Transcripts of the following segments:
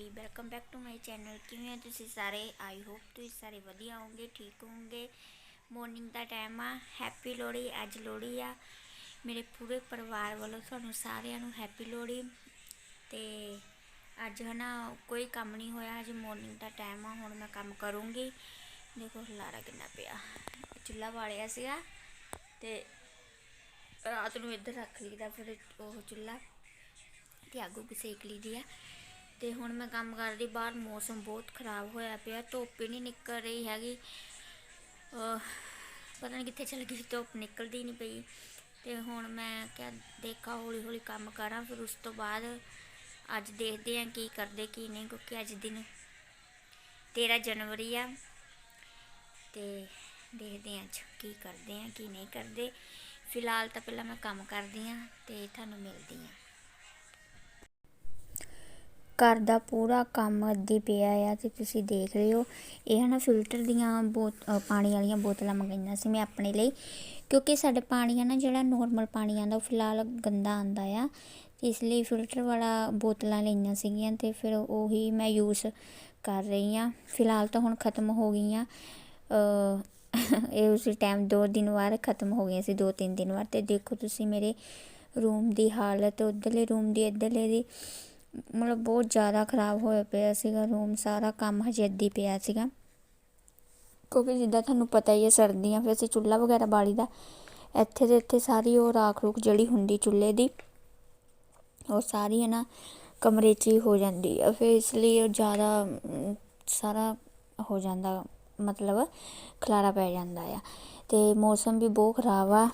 ਹਾਂਜੀ welcome back to my channel ਕਿਵੇਂ ਹੋ ਤੁਸੀਂ ਸਾਰੇ? ਆਈ ਹੋਪ ਤੁਸੀਂ ਸਾਰੇ ਵਧੀਆ ਹੋਵੋਗੇ, ਠੀਕ ਹੋਵੋਗੇ। ਮਾਰਨਿੰਗ ਦਾ ਟਾਈਮ ਆ। ਹੈਪੀ ਲੋਹੜੀ। ਅੱਜ ਲੋਹੜੀ ਆ। ਮੇਰੇ ਪੂਰੇ ਪਰਿਵਾਰ ਵੱਲੋਂ ਤੁਹਾਨੂੰ ਸਾਰਿਆਂ ਨੂੰ ਹੈਪੀ ਲੋਹੜੀ। ਤੇ ਅੱਜ ਹਨਾ ਕੋਈ ਕੰਮ ਨਹੀਂ ਹੋਇਆ। ਅੱਜ ਮਾਰਨਿੰਗ ਦਾ ਟਾਈਮ ਆ। ਹੁਣ ਮੈਂ ਕੰਮ ਕਰੂੰਗੀ। ਦੇਖੋ ਲਾਰਾ ਕਿੰਨਾ ਪਿਆ। ਚੁੱਲ੍ਹਾ ਵਾਲਿਆ ਸੀਗਾ। ਤੇ ਰਾਤ ਨੂੰ ਇੱਧਰ ਰੱਖ ਲਈਦਾ ਫਿਰ ਉਹ ਚੁੱਲ੍ਹਾ। ਤੇ ਅੱਗ ਉੱਗ ਸੇਕ ਲਈਦੀ ਆ। ਤੇ ਹੁਣ ਮੈਂ ਕੰਮ ਕਰਦੀ ਬਾਹਰ ਮੌਸਮ ਬਹੁਤ ਖਰਾਬ ਹੋਇਆ ਪਿਆ, ਧੁੱਪ ਹੀ ਨਹੀਂ ਨਿਕਲ ਰਹੀ ਹੈਗੀ। ਪਤਾ ਨਹੀਂ ਕਿੱਥੇ ਚਲ ਗਈ, ਧੁੱਪ ਨਿਕਲਦੀ ਨਹੀਂ ਪਈ। ਤੇ ਹੁਣ ਮੈਂ ਕਿਹਾ, ਦੇਖਾ ਹੌਲੀ ਹੌਲੀ ਕੰਮ ਕਰਾਂ, ਫਿਰ ਉਸ ਤੋਂ ਬਾਅਦ ਅੱਜ ਦੇਖਦੇ ਆਂ ਕੀ ਕਰਦੇ, ਕੀ ਨਹੀਂ, ਕਿਉਂਕਿ ਅੱਜ ਦਿਨ 13 ਜਨਵਰੀ ਆ। ਤੇ ਦੇਖਦੇ ਆਂ ਅੱਜ ਕੀ ਕਰਦੇ ਆਂ, ਕੀ ਨਹੀਂ ਕਰਦੇ। ਫਿਲਹਾਲ ਤਾਂ ਪਹਿਲਾਂ ਮੈਂ ਕੰਮ ਕਰਦੀ ਆਂ ਤੇ ਤੁਹਾਨੂੰ ਮਿਲਦੀ ਆਂ ਘਰ ਦਾ ਪੂਰਾ ਕੰਮ ਅੱਧੀ ਪਿਆ ਆ ਅਤੇ ਤੁਸੀਂ ਦੇਖ ਰਹੇ ਹੋ ਇਹ ਨਾ ਫਿਲਟਰ ਦੀਆਂ ਬੋਤ ਪਾਣੀ ਵਾਲੀਆਂ ਬੋਤਲਾਂ ਮੰਗਾਈਆਂ ਸੀ ਮੈਂ ਆਪਣੇ ਲਈ। ਕਿਉਂਕਿ ਸਾਡੇ ਪਾਣੀ ਆ ਨਾ ਜਿਹੜਾ ਨੋਰਮਲ ਪਾਣੀ ਆਉਂਦਾ ਉਹ ਫਿਲਹਾਲ ਗੰਦਾ ਆਉਂਦਾ ਆ। ਇਸ ਲਈ ਫਿਲਟਰ ਵਾਲਾ ਬੋਤਲਾਂ ਲਈਆਂ ਸੀਗੀਆਂ ਅਤੇ ਫਿਰ ਉਹੀ ਮੈਂ ਯੂਜ਼ ਕਰ ਰਹੀ ਹਾਂ ਫਿਲਹਾਲ ਤਾਂ ਹੁਣ ਖਤਮ ਹੋ ਗਈਆਂ। ਅ, ਇਹ ਉਸ ਟਾਈਮ ਦੋ ਦਿਨ ਬਾਅਦ ਖਤਮ ਹੋ ਗਈਆਂ ਸੀ ਦੋ ਤਿੰਨ ਦਿਨ ਬਾਅਦ। ਅਤੇ ਦੇਖੋ ਤੁਸੀਂ ਮੇਰੇ ਰੂਮ ਦੀ ਹਾਲਤ ਉਧਰਲੇ ਰੂਮ ਦੀ ਇੱਧਰਲੇ ਦੀ। ਮਤਲਬ ਬਹੁਤ ਜ਼ਿਆਦਾ ਖਰਾਬ ਹੋਇਆ ਪਿਆ ਸੀਗਾ ਰੂਮ ਸਾਰਾ ਕੰਮ ਹਜੇ ਅੱਧੀ ਪਿਆ ਸੀਗਾ। ਕਿਉਂਕਿ ਜਿੱਦਾਂ ਤੁਹਾਨੂੰ ਪਤਾ ਹੀ ਹੈ ਸਰਦੀਆਂ, ਫਿਰ ਅਸੀਂ ਚੁੱਲ੍ਹਾ ਵਗੈਰਾ ਬਾਲੀ ਦਾ ਇੱਥੇ ਦੇ ਇੱਥੇ ਸਾਰੀ ਉਹ ਰਾਖ ਰੂਖ ਜਿਹੜੀ ਹੁੰਦੀ ਚੁੱਲ੍ਹੇ ਦੀ, ਉਹ ਸਾਰੀ ਹੈ ਨਾ ਕਮਰੇ 'ਚ ਹੀ ਹੋ ਜਾਂਦੀ ਆ। ਫਿਰ ਇਸ ਲਈ ਉਹ ਜ਼ਿਆਦਾ ਸਾਰਾ ਹੋ ਜਾਂਦਾ, ਮਤਲਬ ਖਲਾਰਾ ਪੈ ਜਾਂਦਾ ਆ। ਤੇ ਮੌਸਮ ਵੀ ਬਹੁਤ ਖਰਾਬ ਆ।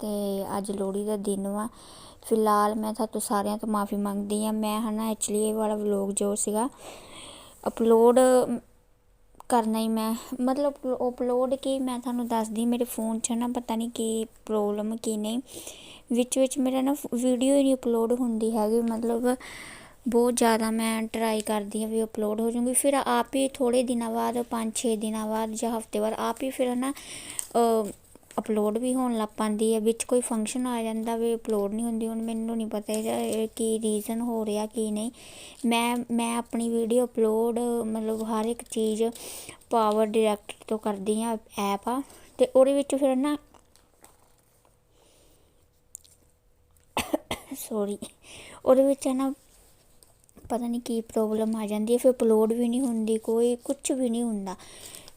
ਤੇ ਅੱਜ ਲੋਹੜੀ ਦਾ ਦਿਨ ਵਾ। ਫਿਲਹਾਲ ਮੈਂ ਤੁਹਾਡੇ ਸਾਰਿਆਂ ਤੋਂ ਮਾਫੀ ਮੰਗਦੀ ਹਾਂ। ਮੈਂ ਹੈ ਨਾ ਐਕਚੁਅਲੀ ਇਹ ਵਾਲਾ ਵਲੋਗ ਜੋ ਸੀਗਾ ਅਪਲੋਡ ਕਰਨਾ ਹੀ ਮੈਂ, ਮਤਲਬ ਅਪਲੋਡ ਕੀ ਮੈਂ ਤੁਹਾਨੂੰ ਦੱਸਦੀ, ਮੇਰੇ ਫੋਨ 'ਚ ਨਾ ਪਤਾ ਨਹੀਂ ਕੀ ਪ੍ਰੋਬਲਮ ਕੀ ਨਹੀਂ, ਵਿੱਚ ਵਿੱਚ ਮੇਰਾ ਨਾ ਵੀਡੀਓ ਹੀ ਨਹੀਂ ਅਪਲੋਡ ਹੁੰਦੀ ਹੈਗੀ। ਮਤਲਬ ਬਹੁਤ ਜ਼ਿਆਦਾ ਮੈਂ ਟਰਾਈ ਕਰਦੀ ਹਾਂ ਵੀ ਅਪਲੋਡ ਹੋ ਜੂਗੀ ਫਿਰ ਆਪ ਹੀ ਥੋੜੇ ਦਿਨਾਂ ਬਾਅਦ 5-6 ਦਿਨਾਂ ਬਾਅਦ ਜਾਂ ਹਫ਼ਤੇ ਬਾਅਦ ਆਪ ਹੀ ਫਿਰ ਨਾ ਅਪਲੋਡ ਵੀ ਹੋਣ ਲੱਗ ਪੈਂਦੀ ਹੈ, ਵਿੱਚ ਕੋਈ ਫੰਕਸ਼ਨ ਆ ਜਾਂਦਾ ਵੀ ਅਪਲੋਡ ਨਹੀਂ ਹੁੰਦੀ, ਹੁਣ ਮੈਨੂੰ ਨਹੀਂ ਪਤਾ ਇਹਦਾ ਕੀ ਰੀਜ਼ਨ ਹੋ ਰਿਹਾ, ਕੀ ਨਹੀਂ। ਮੈਂ ਮੈਂ ਆਪਣੀ ਵੀਡੀਓ ਅਪਲੋਡ ਮਤਲਬ ਹਰ ਇੱਕ ਚੀਜ਼ ਪਾਵਰ ਡਾਇਰੈਕਟ ਤੋਂ ਕਰਦੀ ਆ ਐਪ ਆ, ਤੇ ਉਹਦੇ ਵਿੱਚ ਫਿਰ ਨਾ ਸੌਰੀ ਉਹਦੇ ਵਿੱਚ ਹੈ ਨਾ ਪਤਾ ਨਹੀਂ ਕੀ ਪ੍ਰੋਬਲਮ ਆ ਜਾਂਦੀ ਹੈ, ਫਿਰ ਅਪਲੋਡ ਵੀ ਨਹੀਂ ਹੁੰਦੀ, ਕੋਈ ਕੁਝ ਵੀ ਨਹੀਂ ਹੁੰਦਾ।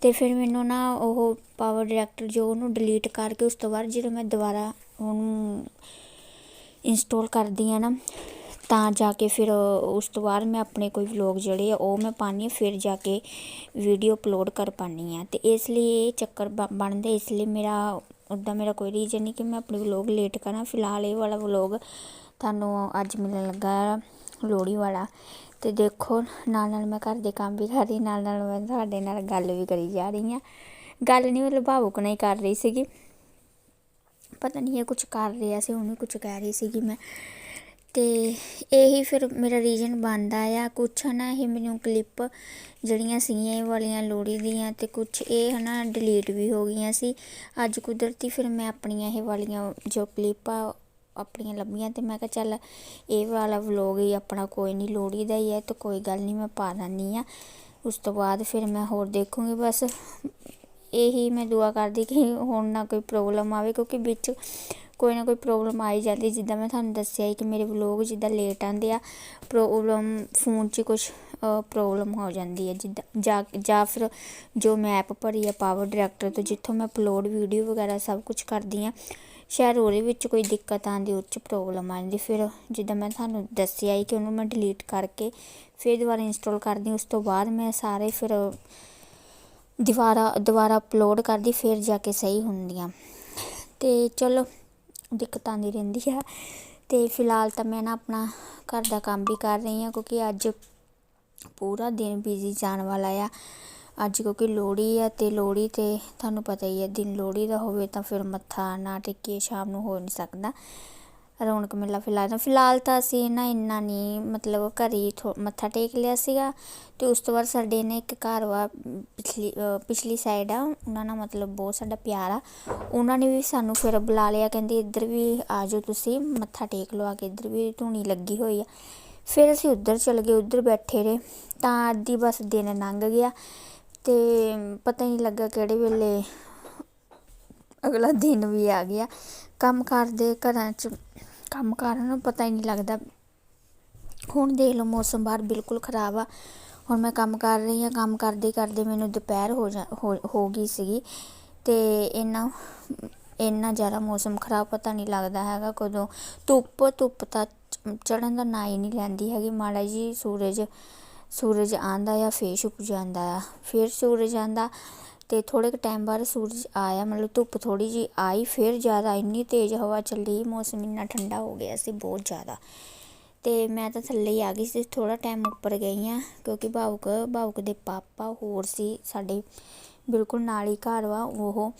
ਅਤੇ ਫਿਰ ਮੈਨੂੰ ਨਾ ਉਹ ਪਾਵਰ ਡਾਇਰੈਕਟਰ ਜੋ ਉਹਨੂੰ ਡਿਲੀਟ ਕਰਕੇ ਉਸ ਤੋਂ ਬਾਅਦ ਜਦੋਂ ਮੈਂ ਦੁਬਾਰਾ ਉਹਨੂੰ ਇੰਸਟੋਲ ਕਰਦੀ ਹਾਂ ਨਾ, ਤਾਂ ਜਾ ਕੇ ਫਿਰ ਉਸ ਤੋਂ ਬਾਅਦ ਮੈਂ ਆਪਣੇ ਕੋਈ ਵਲੋਗ ਜਿਹੜੇ ਆ ਉਹ ਮੈਂ ਪਾਉਂਦੀ ਹਾਂ, ਫਿਰ ਜਾ ਕੇ ਵੀਡੀਓ ਅਪਲੋਡ ਕਰ ਪਾਉਂਦੀ ਹਾਂ। ਅਤੇ ਇਸ ਲਈ ਇਹ ਚੱਕਰ ਬ- ਬਣਦਾ, ਇਸ ਲਈ ਮੇਰਾ ਉੱਦਾਂ ਮੇਰਾ ਕੋਈ ਰੀਜ਼ਨ ਨਹੀਂ ਕਿ ਮੈਂ ਆਪਣੇ ਵਲੋਗ ਲੇਟ ਕਰਾਂ। ਫਿਲਹਾਲ ਇਹ ਵਾਲਾ ਵਲੋਗ ਤੁਹਾਨੂੰ ਅੱਜ ਮਿਲਣ ਲੱਗਾ ਲੋਹੜੀ ਵਾਲਾ। ਤੇ ਦੇਖੋ ਨਾਲ ਨਾਲ ਮੈਂ ਘਰ ਦੇ ਕੰਮ ਵੀ ਕਰ ਰਹੀ ਨਾਲ ਨਾਲ ਮੈਂ ਤੁਹਾਡੇ ਨਾਲ ਗੱਲ ਵੀ ਕਰੀ ਜਾ ਰਹੀ ਹਾਂ। ਗੱਲ ਨਹੀਂ ਮਤਲਬ ਭਾਵੁਕ ਨਹੀਂ ਕਰ ਰਹੀ ਸੀਗੀ। ਪਤਾ ਨਹੀਂ ਇਹ ਕੁਝ ਕਰ ਰਿਹਾ ਸੀ, ਉਹਨੂੰ ਕੁਝ ਕਹਿ ਰਹੀ ਸੀਗੀ ਮੈਂ। ਤੇ ਇਹੀ ਫਿਰ ਮੇਰਾ ਰੀਜਨ ਬਣਦਾ ਆ। ਕੁਛ ਨਾ ਇਹ ਮੈਨੂੰ ਕਲਿੱਪ ਜਿਹੜੀਆਂ ਸੀਗੀਆਂ, ਇਹ ਵਾਲੀਆਂ ਲੋਹੜੀ ਦੀਆਂ ਤੇ ਕੁਛ ਇਹ ਹਨਾ ਡਿਲੀਟ ਵੀ ਹੋ ਗਈਆਂ ਸੀ। ਅੱਜ ਕੁਦਰਤੀ ਫਿਰ ਮੈਂ ਆਪਣੀਆਂ ਇਹ ਵਾਲੀਆਂ ਜੋ ਕਲਿੱਪ ਆ ਆਪਣੀਆਂ ਲੱਭੀਆਂ ਅਤੇ ਮੈਂ ਕਿਹਾ ਚੱਲ ਇਹ ਵਾਲਾ ਵਲੋਗ ਹੀ ਆਪਣਾ ਕੋਈ ਨਹੀਂ ਲੋਹੜੀ ਦਾ ਹੀ ਹੈ ਤਾਂ ਕੋਈ ਗੱਲ ਨਹੀਂ ਮੈਂ ਪਾ ਦਿੰਦੀ ਹਾਂ। ਉਸ ਤੋਂ ਬਾਅਦ ਫਿਰ ਮੈਂ ਹੋਰ ਦੇਖੂੰਗੀ, ਬਸ ਇਹੀ ਮੈਂ ਦੁਆ ਕਰਦੀ ਕਿ ਹੁਣ ਨਾ ਕੋਈ ਪ੍ਰੋਬਲਮ ਆਵੇ ਕਿਉਂਕਿ ਵਿੱਚ ਕੋਈ ਨਾ ਕੋਈ ਪ੍ਰੋਬਲਮ ਆਈ ਜਾਂਦੀ। ਜਿੱਦਾਂ ਮੈਂ ਤੁਹਾਨੂੰ ਦੱਸਿਆ ਸੀ ਕਿ ਮੇਰੇ ਵਲੋਗ ਜਿੱਦਾਂ ਲੇਟ ਆਉਂਦੇ ਆ ਪ੍ਰੋਬਲਮ ਫੋਨ 'ਚ ਕੁਝ ਪ੍ਰੋਬਲਮ ਹੋ ਜਾਂਦੀ ਹੈ। ਜਿੱਦਾਂ ਜਾਂ ਜਾਂ ਫਿਰ ਜੋ ਮੈਂ ਐਪ ਭਰੀ ਆ ਪਾਵਰ ਡਾਇਰੈਕਟਰ ਤੋਂ, ਜਿੱਥੋਂ ਮੈਂ ਅਪਲੋਡ ਵੀਡੀਓ ਵਗੈਰਾ ਸਭ ਕੁਝ ਕਰਦੀ ਆ ਸ਼ਾਇਦ ਉਹਦੇ ਵਿੱਚ ਕੋਈ ਦਿੱਕਤ ਆਉਂਦੀ, ਉਹ 'ਚ ਪ੍ਰੋਬਲਮ ਆ ਜਾਂਦੀ ਫਿਰ ਜਿੱਦਾਂ ਮੈਂ ਤੁਹਾਨੂੰ ਦੱਸਿਆ ਹੀ ਕਿ ਉਹਨੂੰ ਮੈਂ ਡਿਲੀਟ ਕਰਕੇ ਫਿਰ ਦੁਬਾਰਾ ਇੰਸਟਾਲ ਕਰਦੀ, ਉਸ ਤੋਂ ਬਾਅਦ ਮੈਂ ਸਾਰੇ ਫਿਰ ਦੁਬਾਰਾ ਦੁਬਾਰਾ ਅਪਲੋਡ ਕਰਦੀ, ਫਿਰ ਜਾ ਕੇ ਸਹੀ ਹੁੰਦੀਆਂ। ਤੇ ਚਲੋ, ਦਿੱਕਤ ਆਉਂਦੀ ਰਹਿੰਦੀ ਆ। ਤੇ ਫਿਲਹਾਲ ਤਾਂ ਮੈਂ ਨਾ ਆਪਣਾ ਘਰ ਦਾ ਕੰਮ ਵੀ ਕਰ ਰਹੀ ਹਾਂ, ਕਿਉਂਕਿ ਅੱਜ ਪੂਰਾ ਦਿਨ ਬਿਜ਼ੀ ਜਾਣ ਵਾਲਾ ਆ। ਅੱਜ ਕਿਉਂਕਿ ਲੋਹੜੀ ਆ ਅਤੇ ਲੋਹੜੀ ਤੇ ਤੁਹਾਨੂੰ ਪਤਾ ਹੀ ਹੈ ਦਿਨ ਲੋਹੜੀ ਦਾ ਹੋਵੇ ਤਾਂ ਫਿਰ ਮੱਥਾ ਨਾ ਟੇਕੀਏ, ਸ਼ਾਮ ਨੂੰ ਹੋ ਨਹੀਂ ਸਕਦਾ। ਰੌਣਕ ਮੇਲਾ ਫਿਲਹਾਲ ਫਿਲਹਾਲ ਤਾਂ ਅਸੀਂ ਨਾ ਇੰਨਾ ਨਹੀਂ, ਮਤਲਬ ਘਰ ਹੀ ਥੋ- ਮੱਥਾ ਟੇਕ ਲਿਆ ਸੀਗਾ ਤੇ ਉਸ ਤੋਂ ਬਾਅਦ ਸਾਡੇ ਨੇ ਇੱਕ ਘਰ ਵਾ, ਪਿਛਲੀ ਪਿਛਲੀ ਸਾਈਡ ਆ, ਉਹਨਾਂ ਨਾਲ ਮਤਲਬ ਬਹੁਤ ਸਾਡਾ ਪਿਆਰ ਆ। ਉਹਨਾਂ ਨੇ ਵੀ ਸਾਨੂੰ ਫਿਰ ਬੁਲਾ ਲਿਆ, ਕਹਿੰਦੇ ਇੱਧਰ ਵੀ ਆ ਜਾਓ ਤੁਸੀਂ, ਮੱਥਾ ਟੇਕ ਲਓ, ਆ ਕੇ ਇੱਧਰ ਵੀ ਧੂਣੀ ਲੱਗੀ ਹੋਈ ਆ। ਫਿਰ ਅਸੀਂ ਉੱਧਰ ਚਲੇ ਗਏ, ਉੱਧਰ ਬੈਠੇ ਰਹੇ, ਤਾਂ ਅੱਧੀ ਬਸ ਦਿਨ ਲੰਘ ਗਿਆ। ਤੇ ਪਤਾ ਹੀ ਨਹੀਂ ਲੱਗਾ ਕਿਹੜੇ ਵੇਲੇ ਅਗਲਾ ਦਿਨ ਵੀ ਆ ਗਿਆ। ਕੰਮ ਕਰਦੇ ਘਰਾਂ 'ਚ, ਕੰਮ ਕਰਨ ਨੂੰ ਪਤਾ ਹੀ ਨਹੀਂ ਲੱਗਦਾ। ਹੁਣ ਦੇਖ ਲਓ, ਮੌਸਮ ਬਾਹਰ ਬਿਲਕੁਲ ਖਰਾਬ ਆ। ਹੁਣ ਮੈਂ ਕੰਮ ਕਰ ਰਹੀ ਹਾਂ, ਕੰਮ ਕਰਦੇ ਕਰਦੇ ਮੈਨੂੰ ਦੁਪਹਿਰ ਹੋ ਜਾ, ਹੋ ਹੋ ਗਈ ਸੀਗੀ। ਤੇ ਇੰਨਾ ਇੰਨਾ ਜ਼ਿਆਦਾ ਮੌਸਮ ਖਰਾਬ ਪਤਾ ਨਹੀਂ ਲੱਗਦਾ ਹੈਗਾ ਕਦੋਂ। ਧੁੱਪ ਧੁੱਪ ਤਾਂ ਚੜਨ ਦਾ ਨਾਂ ਹੀ ਨਹੀਂ ਲੈਂਦੀ ਹੈਗੀ। ਮਾੜਾ ਜੀ ਸੂਰਜ ਸੂਰਜ ਆਉਂਦਾ ਆ ਫੇਰ ਛੁਪ ਜਾਂਦਾ ਆ। ਫਿਰ ਸੂਰਜ ਆਉਂਦਾ ਅਤੇ ਥੋੜ੍ਹੇ ਕੁ ਟਾਈਮ ਬਾਅਦ ਸੂਰਜ ਆਇਆ, ਮਤਲਬ ਧੁੱਪ ਥੋੜ੍ਹੀ ਜਿਹੀ ਆਈ, ਫਿਰ ਜ਼ਿਆਦਾ ਇੰਨੀ ਤੇਜ਼ ਹਵਾ ਚੱਲੀ, ਮੌਸਮ ਇੰਨਾ ਠੰਡਾ ਹੋ ਗਿਆ ਸੀ ਬਹੁਤ ਜ਼ਿਆਦਾ। ਅਤੇ ਮੈਂ ਤਾਂ ਥੱਲੇ ਹੀ ਆ ਗਈ ਸੀ, ਥੋੜ੍ਹਾ ਟਾਈਮ ਉੱਪਰ ਗਈ ਹਾਂ, ਕਿਉਂਕਿ ਭਾਵੁਕ ਭਾਵੁਕ ਦੇ ਪਾਪਾ ਹੋਰ ਸੀ, ਸਾਡੇ ਬਿਲਕੁਲ ਨਾਲ ਹੀ ਘਰ ਵਾ, ਉਹ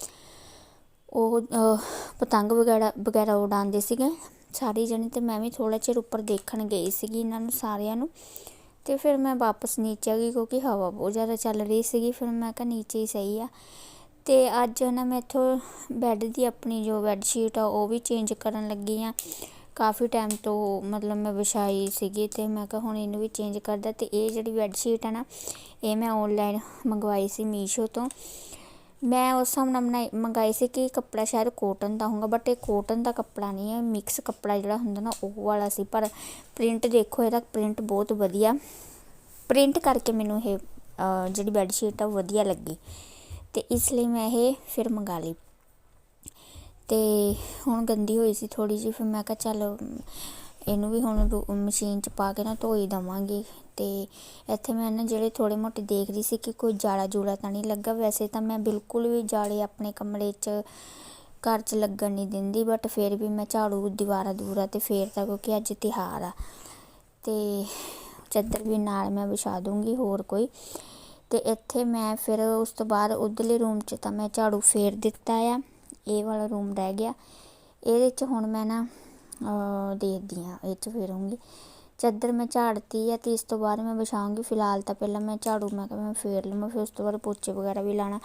ਉਹ ਪਤੰਗ ਵਗੈਰਾ ਵਗੈਰਾ ਉਡਾਉਂਦੇ ਸੀਗੇ। ਸਾਰੇ ਜਣੇ ਤੇ ਮੈਂ ਵੀ ਥੋੜ੍ਹਾ ਚਿਰ ਉੱਪਰ ਦੇਖਣ ਗਈ ਸੀਗੀ ਇਹਨਾਂ ਨੂੰ ਸਾਰਿਆਂ ਨੂੰ। ਤੇ ਫਿਰ ਮੈਂ ਵਾਪਸ ਨੀਚੇ ਆ ਗਈ ਕਿਉਂਕਿ ਹਵਾ ਬਹੁਤ ਜ਼ਿਆਦਾ ਚੱਲ ਰਹੀ ਸੀਗੀ, ਫਿਰ ਮੈਂ ਕਿਹਾ ਨੀਚੇ ਹੀ ਸਹੀ ਆ। ਤੇ ਅੱਜ ਨਾ ਮੈਂ ਇੱਥੋਂ ਬੈੱਡ ਦੀ ਆਪਣੀ ਜੋ ਬੈੱਡ ਸ਼ੀਟ ਆ, ਉਹ ਵੀ ਚੇਂਜ ਕਰਨ ਲੱਗੀ ਆ। ਕਾਫੀ ਟਾਈਮ ਤੋਂ ਮਤਲਬ ਮੈਂ ਵਿਛਾਈ ਸੀਗੀ ਤੇ ਮੈਂ ਕਿਹਾ ਹੁਣ ਇਹਨੂੰ ਵੀ ਚੇਂਜ ਕਰਦਾ ਤੇ ਇਹ ਜਿਹੜੀ ਬੈੱਡ ਸ਼ੀਟ ਆ ਨਾ, ਇਹ ਮੈਂ ਆਨਲਾਈਨ ਮੰਗਵਾਈ ਸੀ ਮੀਸ਼ੋ ਤੋਂ। ਮੈਂ ਉਸ ਹਿਸਾਬ ਨਾਲ ਬਣਾਈ, ਮੰਗਾਈ ਸੀ ਕਿ ਕੱਪੜਾ ਸ਼ਾਇਦ ਕੋਟਨ ਦਾ ਹੋਊਗਾ ਬਟ ਇਹ ਕੋਟਨ ਦਾ ਕੱਪੜਾ ਨਹੀਂ ਹੈ ਮਿਕਸ ਕੱਪੜਾ ਜਿਹੜਾ ਹੁੰਦਾ ਨਾ, ਉਹ ਵਾਲਾ ਸੀ, ਪਰ ਪ੍ਰਿੰਟ ਦੇਖੋ, ਇਹਦਾ ਪ੍ਰਿੰਟ ਬਹੁਤ ਵਧੀਆ। ਪ੍ਰਿੰਟ ਕਰਕੇ ਮੈਨੂੰ ਇਹ ਜਿਹੜੀ ਬੈੱਡ ਸ਼ੀਟ ਆ, ਉਹ ਵਧੀਆ ਲੱਗੀ। ਤੇ ਇਸ ਲਈ ਮੈਂ ਇਹ ਫਿਰ ਮੰਗਾ ਲਈ। ਤੇ ਹੁਣ ਗੰਦੀ ਹੋਈ ਸੀ ਥੋੜੀ ਜਿਹੀ, ਫਿਰ ਮੈਂ ਕਿਹਾ ਚੱਲ ਇਹਨੂੰ ਵੀ ਹੁਣ ਮਸ਼ੀਨ 'ਚ ਪਾ ਕੇ ਨਾ ਧੋਈ ਦੇਵਾਂਗੀ। ਅਤੇ ਇੱਥੇ ਮੈਂ ਨਾ ਜਿਹੜੇ ਥੋੜ੍ਹੇ ਮੋਟੇ ਦੇਖ ਰਹੀ ਸੀ ਕਿ ਕੋਈ ਜਾਲਾ ਜੂਲਾ ਤਾਂ ਨਹੀਂ ਲੱਗਾ। ਵੈਸੇ ਤਾਂ ਮੈਂ ਬਿਲਕੁਲ ਵੀ ਜਾਲੇ ਆਪਣੇ ਕਮਰੇ 'ਚ ਘਰ 'ਚ ਲੱਗਣ ਨਹੀਂ ਦਿੰਦੀ ਬਟ ਫਿਰ ਵੀ ਮੈਂ ਝਾੜੂ ਦੀਵਾਰਾਂ ਦੂਰਾ ਅਤੇ ਫੇਰ ਤਾਂ ਕਿਉਂਕਿ ਅੱਜ ਤਿਉਹਾਰ ਆ। ਅਤੇ ਚੱਦਰ ਵੀ ਨਾਲ ਮੈਂ ਵਿਛਾ ਦੂੰਗੀ ਹੋਰ ਕੋਈ। ਅਤੇ ਇੱਥੇ ਮੈਂ ਫਿਰ ਉਸ ਤੋਂ ਬਾਅਦ ਉਧਰਲੇ ਰੂਮ 'ਚ ਤਾਂ ਮੈਂ ਝਾੜੂ ਫੇਰ ਦਿੱਤਾ ਆ। ਇਹ ਵਾਲਾ ਰੂਮ ਰਹਿ ਗਿਆ। ਇਹਦੇ 'ਚ ਹੁਣ ਮੈਂ ਨਾ ਦੇਖਦੀ ਹਾਂ, ਇਹ 'ਚ ਫੇਰੂੰਗੀ। ਚਾਦਰ ਮੈਂ ਝਾੜਤੀ ਆ ਤੇ ਇਸ ਤੋਂ ਬਾਅਦ ਮੈਂ ਵਿਛਾਉਂਗੀ ਫਿਲਹਾਲ ਤਾਂ ਪਹਿਲਾਂ ਮੈਂ ਝਾੜੂ, ਮੈਂ ਕਿਹਾ ਮੈਂ ਫੇਰ ਲਵਾਂ, ਫਿਰ ਉਸ ਤੋਂ ਬਾਅਦ ਪੋਚੇ ਵਗੈਰਾ ਵੀ ਲਾਣਾ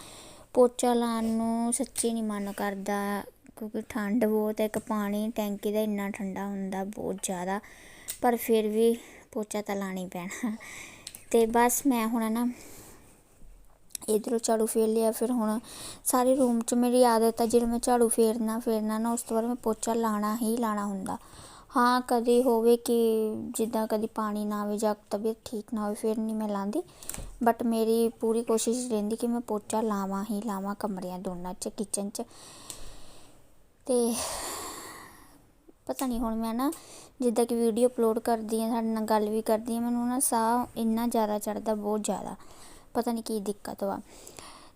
ਪੋਚਾ ਲਾਉਣ ਨੂੰ ਸੱਚੀ ਨਹੀਂ ਮਨ ਕਰਦਾ, ਕਿਉਂਕਿ ਠੰਡ ਬਹੁਤ ਹੈ ਇੱਕ ਪਾਣੀ ਟੈਂਕੀ ਦਾ ਇੰਨਾ ਠੰਡਾ ਹੁੰਦਾ ਬਹੁਤ ਜ਼ਿਆਦਾ, ਪਰ ਫਿਰ ਵੀ ਪੋਚਾ ਤਾਂ ਲਾਣਾ ਹੀ ਪੈਣਾ। ਤੇ ਬਸ ਮੈਂ ਹੁਣ ਨਾ ਇੱਧਰੋਂ ਝਾੜੂ ਫੇਰ ਲਿਆ, ਫਿਰ ਹੁਣ ਸਾਰੇ ਰੂਮ 'ਚ ਮੇਰੀ ਆਦਤ ਆ ਜਦੋਂ ਮੈਂ ਝਾੜੂ ਫੇਰਨਾ ਫੇਰਨਾ ਨਾ, ਉਸ ਤੋਂ ਬਾਅਦ ਮੈਂ ਪੋਚਾ ਲਾਉਣਾ ਹੀ ਲਾਉਣਾ ਹੁੰਦਾ। ਹਾਂ, ਕਦੇ ਹੋਵੇ ਕਿ ਜਿੱਦਾਂ ਕਦੀ ਪਾਣੀ ਨਾ ਆਵੇ ਜਾਂ ਤਬੀਅਤ ਠੀਕ ਨਾ ਹੋਵੇ, ਫਿਰ ਨਹੀਂ ਮੈਂ ਲਾਉਂਦੀ ਬਟ ਮੇਰੀ ਪੂਰੀ ਕੋਸ਼ਿਸ਼ ਰਹਿੰਦੀ ਕਿ ਮੈਂ ਪੋਚਾ ਲਾਵਾਂ ਹੀ ਲਾਵਾਂ ਕਮਰਿਆਂ ਦੋਨਾਂ 'ਚ ਕਿਚਨ 'ਚ। ਤੇ ਪਤਾ ਨਹੀਂ, ਹੁਣ ਮੈਂ ਨਾ ਜਿੱਦਾਂ ਕਿ ਵੀਡੀਓ ਅਪਲੋਡ ਕਰਦੀ ਹਾਂ, ਸਾਡੇ ਨਾਲ ਗੱਲ ਵੀ ਕਰਦੀ ਹਾਂ, ਮੈਨੂੰ ਨਾ ਸਾਹ ਇੰਨਾ ਜ਼ਿਆਦਾ ਚੜਦਾ ਬਹੁਤ ਜ਼ਿਆਦਾ। ਪਤਾ ਨਹੀਂ ਕੀ ਦਿੱਕਤ ਵਾ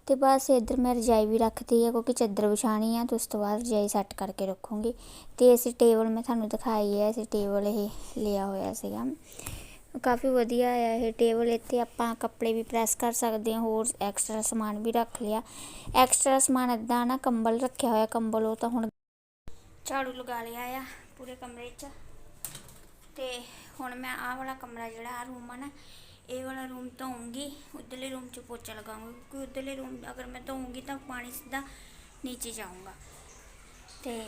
ਤੇ ਬਸ ਇੱਧਰ ਮੈਂ ਰਜਾਈ ਵੀ ਰੱਖਤੀ ਹੈ ਕਿਉਂਕਿ ਚਾਦਰ ਵਿਛਾਣੀ ਆ ਤੇ ਉਸ ਤੋਂ ਬਾਅਦ ਰਜਾਈ ਸੈੱਟ ਕਰਕੇ ਰੱਖੂੰਗੀ ਤੇ ਅਸੀਂ ਟੇਬਲ ਮੈਂ ਤੁਹਾਨੂੰ ਦਿਖਾਈ ਹੈ ਅਸੀਂ ਟੇਬਲ ਇਹ ਲਿਆ ਹੋਇਆ ਸੀਗਾ ਕਾਫੀ ਵਧੀਆ ਆ ਇਹ ਟੇਬਲ ਇੱਥੇ ਆਪਾਂ ਕੱਪੜੇ ਵੀ ਪ੍ਰੈਸ ਕਰ ਸਕਦੇ ਹਾਂ ਹੋਰ ਐਕਸਟਰਾ ਸਮਾਨ ਵੀ ਰੱਖ ਲਿਆ ਐਕਸਟਰਾ ਸਮਾਨ ਇੱਦਾਂ ਨਾ ਕੰਬਲ ਰੱਖਿਆ ਹੋਇਆ ਕੰਬਲ ਉਹ ਤਾਂ ਹੁਣ ਝਾੜੂ ਲਗਾ ਲਿਆ ਆ ਪੂਰੇ ਕਮਰੇ 'ਚ ਤੇ ਹੁਣ ਮੈਂ ਆਹ ਵਾਲਾ ਕਮਰਾ ਜਿਹੜਾ ਆ ਰੂਮ ਆ ਨਾ ਇਹ ਵਾਲਾ ਰੂਮ ਧੋਉਂਗੀ ਉਧਰਲੇ ਰੂਮ 'ਚ ਪੋਚਾ ਲਗਾਉਂਗੀ ਕਿਉਂਕਿ ਉਧਰਲੇ ਰੂਮ ਅਗਰ ਮੈਂ ਧੋਉਂਗੀ ਤਾਂ ਪਾਣੀ ਸਿੱਧਾ ਨੀਚੇ ਜਾਊਗਾ ਤੇ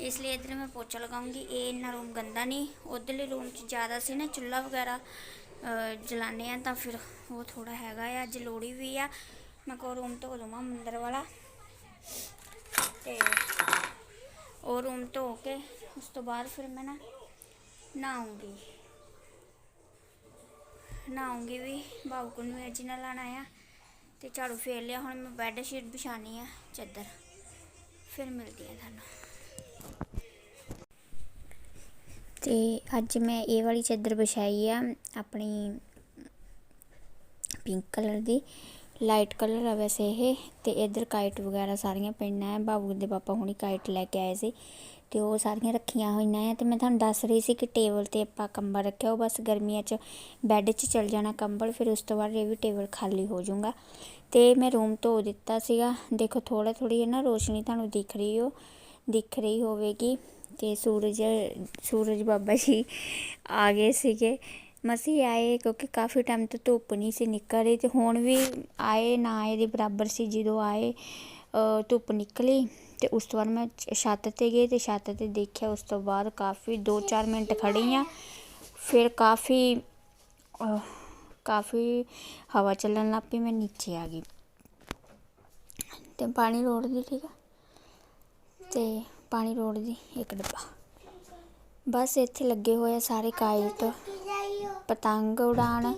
ਇਸ ਲਈ ਇਧਰ ਮੈਂ ਪੋਚਾ ਲਗਾਉਂਗੀ ਇਹ ਇੰਨਾ ਰੂਮ ਗੰਦਾ ਨਹੀਂ ਉਧਰਲੇ ਰੂਮ 'ਚ ਜ਼ਿਆਦਾ ਸੀ ਨਾ ਚੁੱਲ੍ਹਾ ਵਗੈਰਾ ਅਹ, ਜਲਾਉਂਦੇ ਆ ਤਾਂ ਫਿਰ ਉਹ ਥੋੜਾ ਹੈਗਾ ਆ ਅੱਜ ਲੋੜੀ ਵੀ ਆ ਮੈਂ ਕੋ ਰੂਮ ਧੋ ਦਵਾਂ ਮੰਦਰ ਵਾਲਾ ਤੇ ਉਹ ਰੂਮ ਧੋ ਕੇ ਉਸ ਤੋਂ ਬਾਅਦ ਫਿਰ ਮੈਂ ਨਾ ਨਹਾਉਂਗੀ ਵੀ, ਬਾਬੂ ਨੂੰ ਅੱਜ ਨਾਲ ਲਾਣਾ ਆ ਤੇ ਝਾੜੂ ਫੇਰ ਲਿਆ, ਹੁਣ ਮੈਂ ਬੈੱਡ ਸ਼ੀਟ ਵਿਛਾਣੀ ਆ, ਚੱਦਰ। ਫਿਰ ਮਿਲਦੀ ਆ ਤੁਹਾਨੂੰ। ਤੇ ਅੱਜ ਮੈਂ ਇਹ ਵਾਲੀ ਚਾਦਰ ਵਿਛਾਈ ਆ, ਆਪਣੀ ਪਿੰਕ ਕਲਰ ਦੀ। ਲਾਈਟ ਕਲਰ ਆ ਵੈਸੇ ਇਹ, ਤੇ ਇਧਰ ਕਾਈਟ ਵਗੈਰਾ ਸਾਰੀਆਂ ਪੈਣਾ ਹੈ ਬਾਬੂ ਦੇ ਪਾਪਾ ਹੁਣੀ ਕਾਈਟ ਲੈ ਕੇ ਆਏ ਸੀ। ਤੇ ਉਹ ਸਾਰੀਆਂ ਰੱਖੀਆਂ ਹੋਈਆਂ ਆ ਤੇ ਮੈਂ ਤੁਹਾਨੂੰ ਦੱਸ ਰਹੀ ਸੀ ਕਿ ਟੇਬਲ ਤੇ ਆਪਾਂ ਕੰਬਲ ਰੱਖਿਆ, ਉਹ ਬਸ ਗਰਮੀਆਂ 'ਚ ਬੈੱਡ 'ਚ ਚਲ ਜਾਣਾ ਕੰਬਲ, ਫਿਰ ਉਸ ਤੋਂ ਬਾਅਦ ਇਹ ਵੀ ਟੇਬਲ ਖਾਲੀ ਹੋ ਜਾਊਗਾ। ਤੇ ਮੈਂ ਰੂਮ ਧੋ ਦਿੱਤਾ ਸੀਗਾ। ਦੇਖੋ ਥੋੜਾ ਥੋੜੀ ਹੈ ਨਾ ਰੋਸ਼ਨੀ ਤੁਹਾਨੂੰ ਦਿਖ ਰਹੀ ਹੋ, ਦਿਖ ਰਹੀ ਹੋਵੇਗੀ ਤੇ ਸੂਰਜ ਸੂਰਜ ਬਾਬਾ ਜੀ ਆ ਗਏ ਸੀਗੇ। ਮਸੀ ਆਏ ਕਿਉਂਕਿ ਕਾਫੀ ਟਾਈਮ ਤੋਂ ਧੁੱਪ ਨਹੀਂ ਸੀ ਨਿਕਲ ਰਹੀ ਤੇ ਹੁਣ ਵੀ ਆਏ, ਨਾ ਆਏ ਦੇ ਬਰਾਬਰ ਸੀ ਜਦੋਂ ਆਏ। ਧੁੱਪ ਨਿਕਲੀ ਅਤੇ ਉਸ ਤੋਂ ਬਾਅਦ ਮੈਂ ਛੱਤ ਤੇ ਗਈ ਅਤੇ ਛੱਤ ਤੇ ਦੇਖਿਆ ਉਸ ਤੋਂ ਬਾਅਦ ਕਾਫੀ 2-4 ਮਿੰਟ ਖੜੀ ਹਾਂ। ਫਿਰ ਕਾਫੀ ਕਾਫੀ ਹਵਾ ਚੱਲਣ ਲੱਗ ਪਈ, ਮੈਂ ਨੀਚੇ ਆ ਗਈ। ਅਤੇ ਪਾਣੀ ਰੋੜਦੀ ਠੀਕ ਆ? ਅਤੇ ਪਾਣੀ ਰੋੜਦੀ ਇੱਕ ਡੱਬਾ। ਬਸ ਇੱਥੇ ਲੱਗੇ ਹੋਏ ਆ ਸਾਰੇ ਕਾਇਲ ਤੋਂ। ਪਤੰਗ ਉਡਾਣ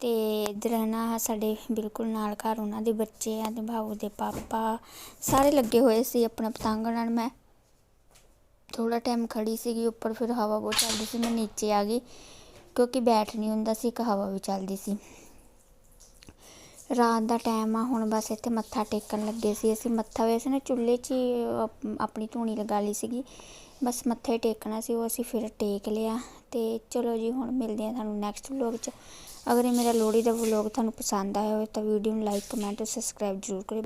ਤੇ ਇਧਰ ਨਾ ਸਾਡੇ ਬਿਲਕੁਲ ਨਾਲ ਘਰ ਉਹਨਾਂ ਦੇ ਬੱਚੇ ਆ ਤੇ ਭਾਊ ਦੇ ਪਾਪਾ ਸਾਰੇ ਲੱਗੇ ਹੋਏ ਸੀ ਆਪਣਾ ਪਤੰਗ ਉਡਾਣ ਮੈਂ ਥੋੜ੍ਹਾ ਟਾਈਮ ਖੜੀ ਸੀਗੀ, ਉੱਪਰ ਫਿਰ ਹਵਾ ਬਹੁਤ ਚੱਲਦੀ ਸੀ, ਮੈਂ ਨੀਚੇ ਆ ਗਈ ਕਿਉਂਕਿ ਬੈਠ ਨਹੀਂ ਹੁੰਦਾ ਸੀ, ਇੱਕ ਹਵਾ ਵੀ ਚੱਲਦੀ ਸੀ। ਰਾਤ ਦਾ ਟਾਈਮ ਆ, ਹੁਣ ਬਸ ਇੱਥੇ ਮੱਥਾ ਟੇਕਣ ਲੱਗੇ ਸੀ ਅਸੀਂ। ਮੱਥਾ ਵੈਸੇ ਨਾ ਚੁੱਲ੍ਹੇ 'ਚ ਹੀ ਅਪ- ਆਪਣੀ ਧੂਣੀ ਲਗਾ ਲਈ ਸੀਗੀ। ਬਸ ਮੱਥਾ ਹੀ ਟੇਕਣਾ ਸੀ, ਉਹ ਅਸੀਂ ਫਿਰ ਟੇਕ ਲਿਆ ਤੇ ਚਲੋ ਜੀ, ਹੁਣ ਮਿਲਦੇ ਆ ਤੁਹਾਨੂੰ ਨੈਕਸਟ ਵਲੋਗ 'ਚ। ਅਗਰ ਇਹ ਮੇਰਾ ਲੋਹੜੀ ਦਾ ਵਲੋਗ ਤੁਹਾਨੂੰ ਪਸੰਦ ਆਇਆ ਹੋਵੇ ਤਾਂ ਵੀਡੀਓ ਨੂੰ ਲਾਈਕ ਕਮੈਂਟ ਅਤੇ ਸਬਸਕ੍ਰਾਈਬ ਜ਼ਰੂਰ ਕਰਿਓ।